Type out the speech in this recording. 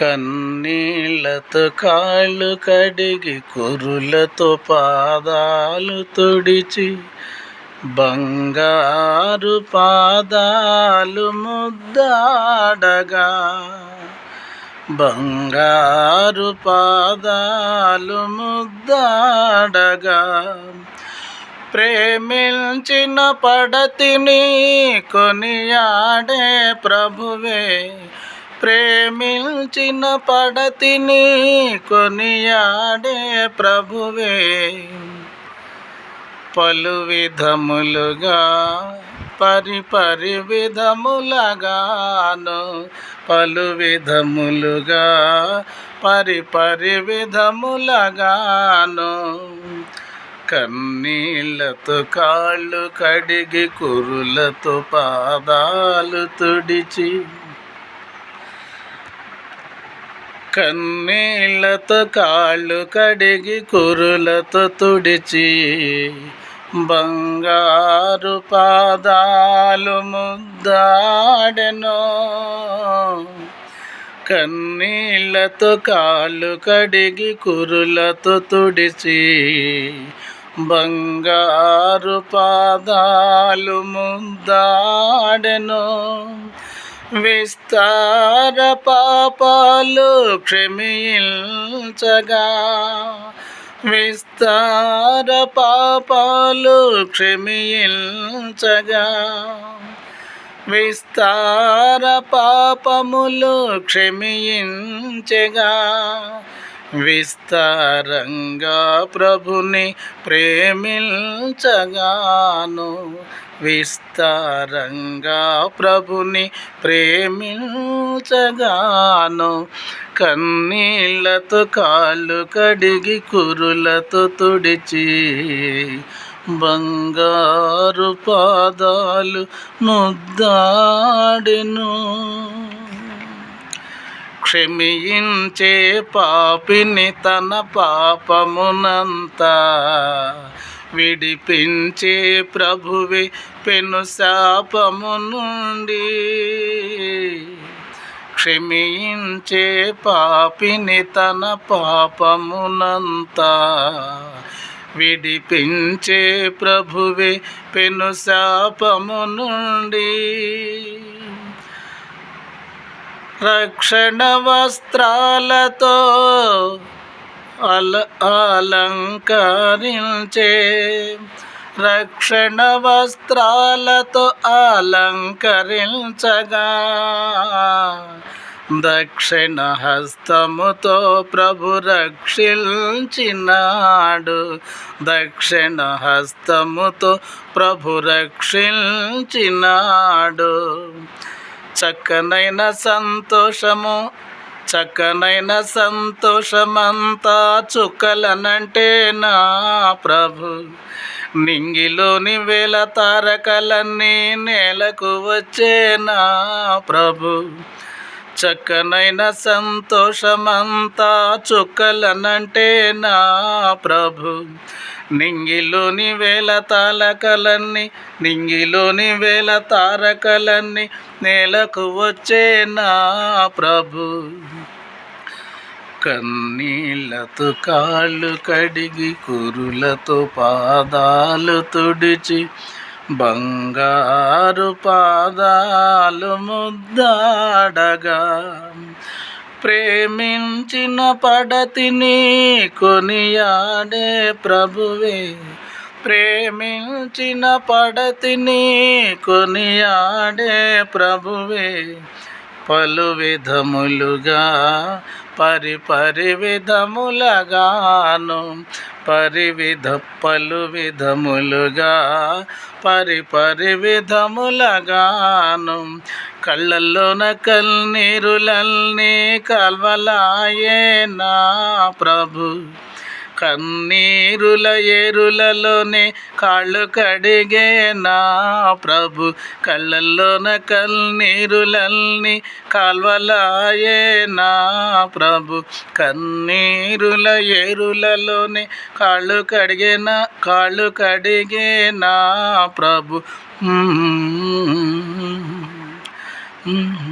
కన్నీళ్ళతో కాళ్ళు కడిగి కురులతో పాదాలు తుడిచి బంగారు పాదాలు ముద్దాడగా. బంగారు పాదాలు ముద్దాడగా. ప్రేమించిన పడతిని కొనియాడే ప్రభువే. ప్రేమించిన పడతిని కొనియాడే ప్రభువే. పలు విధములుగా పరి పరి విధములగాను పలు విధములుగా పరి పరి విధములగాను. కన్నీళ్ళతో కాళ్ళు కడిగి కురులతో పాదాలు తుడిచి కన్నీళ్ళతో కాళ్ళు కడిగి కురులతో తుడిచి బంగారు పాదాలు ముద్దాడెను. కన్నీళ్ళతో కాళ్ళు కడిగి కురులతో తుడిచి బంగారు పాదాలు ముద్దాడెను. విస్తార పాపాలు క్షమించగా. విస్తార పాపాలు క్షమించగా. విస్తార పాపములు క్షమించగా. విస్తారంగా ప్రభుని ప్రేమించగాను. విస్తారంగా ప్రభుని ప్రేమించగాను కన్నీళ్ళతో కాళ్ళు కడిగి కురులతో తుడిచి బంగారు పాదాలు ముద్దాడెను. క్షమించే పాపిని తన పాపమునంతా విడిపించే ప్రభువే పెను శాపము నుండి. క్షమించే పాపిని తన పాపమునంతా. విడిపించే ప్రభువే పెను శాపము నుండి. రక్షణ వస్త్రాలతో అల అలంకరించే రక్షణ వస్త్రాలతో అలంకరించగా. దక్షిణ హస్తముతో ప్రభు రక్షించినాడు. దక్షిణ హస్తముతో ప్రభు రక్షించినాడు. చక్కనైన సంతోషము చక్కనైన సంతోషమంతా చుక్కలనంటే నా ప్రభు. నింగిలోని వేల తారకలన్నీ నేలకు వచ్చే నా ప్రభు. చక్కనైన సంతోషమంతా చుక్కలనంటే నా ప్రభు. నింగిలోని వేల తాలకలన్నీ నింగిలోని వేల తారకలన్నీ నేలకు వచ్చే నా ప్రభు. కన్నీళ్ళతో కాళ్ళు కడిగి కురులతో పాదాలు తుడిచి బంగారు పాదాలు ముద్దాడగా ప్రేమించిన పడతిని కొనియాడే ప్రభువే. ప్రేమించిన పడతిని కొనియాడే ప్రభువే. పలు విధములుగా పరి పరి విధములగాను పరివిధ పలు విధములుగా పరి పరి విధములగాను. కళ్ళల్లోన కన్నీరులన్నీ కల్వలాయేనా ప్రభు. కన్నీరుల ఎరులలోనే కాళ్ళు కడిగే నా ప్రభు. కళ్ళల్లోన కన్నీరులల్ని కాల్వలాయే నా ప్రభు. కన్నీరుల ఎరులలోనే కాళ్ళు కడిగేన కాళ్ళు కడిగే నా ప్రభు. Mm-hmm.